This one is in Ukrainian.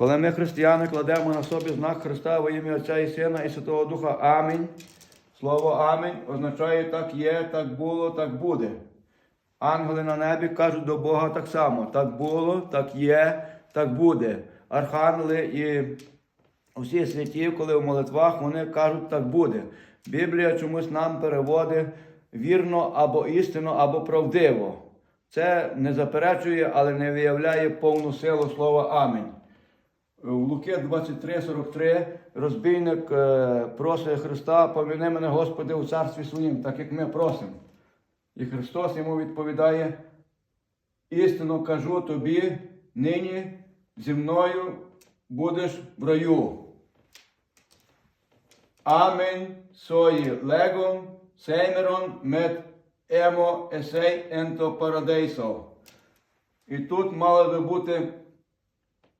Коли ми, християни, кладемо на собі знак Христа во ім'я Отця і Сина і Святого Духа Амінь. Слово Амінь означає так є, так було, так буде. Ангели на небі кажуть до Бога так само: так було, так є, так буде. Архангели і усі святі, коли в молитвах, вони кажуть, так буде. Біблія чомусь нам переводить вірно або істинно, або правдиво. Це не заперечує, але не виявляє повну силу слова Амінь. В Луки 23:43 розбійник е, просить Христа, поміни мене, Господи, у царстві своїм, так як ми просимо. І Христос йому відповідає: істинно кажу тобі, нині зі мною будеш в раю. Амінь сої легон, сеймерон мет емо есей енто парадейсо. І тут мали би бути